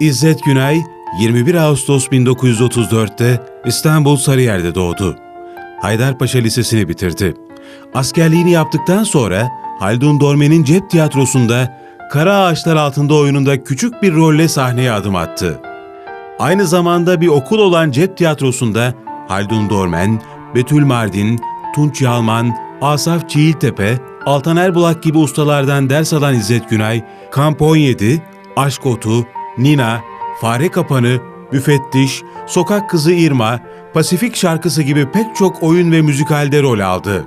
İzzet Günay 21 Ağustos 1934'te İstanbul Sarıyer'de doğdu. Haydarpaşa Lisesi'ni bitirdi. Askerliğini yaptıktan sonra Haldun Dorme'nin cep tiyatrosunda Kara Ağaçlar Altında oyununda küçük bir rolle sahneye adım attı. Aynı zamanda bir okul olan cep tiyatrosunda Haldun Dormen, Betül Mardin, Tunç Yalman, Asaf Çiğiltepe, Altan Erbulak gibi ustalardan ders alan İzzet Günay, Kamp 17, Aşk Otu, Nina, Fare Kapanı, Müfettiş, Sokak Kızı İrma, Pasifik Şarkısı gibi pek çok oyun ve müzikalde rol aldı.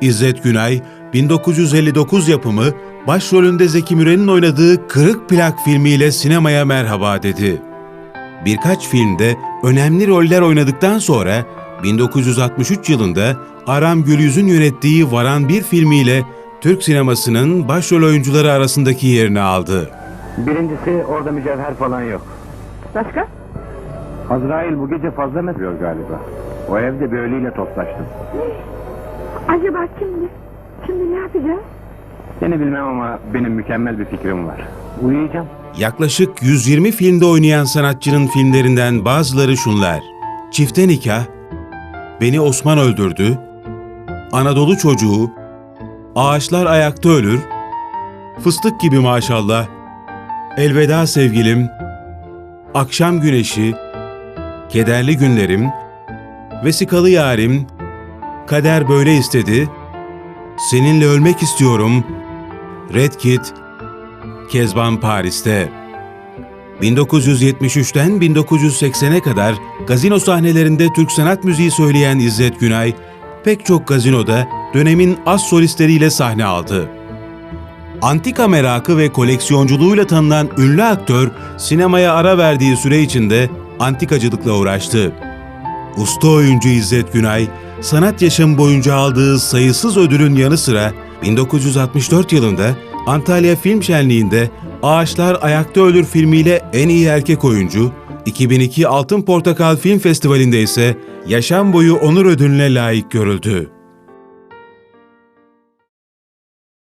İzzet Günay, 1959 yapımı başrolünde Zeki Müren'in oynadığı Kırık Plak filmiyle sinemaya merhaba dedi. Birkaç filmde önemli roller oynadıktan sonra 1963 yılında Aram Gülyüz'ün yönettiği Varan Bir filmiyle Türk sinemasının başrol oyuncuları arasındaki yerini aldı. Birincisi orada mücevher falan yok. Başka? Azrail bu gece fazla mı diyor galiba? O evde bir ölüyle toplaştım. Acaba kimdi? Şimdi ne yapacağız? Seni bilmem ama benim mükemmel bir fikrim var. Uyuyacağım. Yaklaşık 120 filmde oynayan sanatçının filmlerinden bazıları şunlar. Çifte Nikah, Beni Osman Öldürdü, Anadolu Çocuğu, Ağaçlar Ayakta Ölür, Fıstık Gibi Maşallah, Elveda Sevgilim, Akşam Güneşi, Kederli Günlerim, Vesikalı Yarim, Kader Böyle İstedi, Seninle Ölmek İstiyorum, Red Kit, Kezban Paris'te. 1973'ten 1980'e kadar gazino sahnelerinde Türk sanat müziği söyleyen İzzet Günay, pek çok gazinoda dönemin az solistleriyle sahne aldı. Antika merakı ve koleksiyonculuğuyla tanınan ünlü aktör, sinemaya ara verdiği süre içinde antikacılıkla uğraştı. Usta oyuncu İzzet Günay, sanat yaşam boyunca aldığı sayısız ödülün yanı sıra 1964 yılında Antalya Film Şenliği'nde Ağaçlar Ayakta Ölür filmiyle en iyi erkek oyuncu, 2002 Altın Portakal Film Festivali'nde ise yaşam boyu onur ödülüne layık görüldü.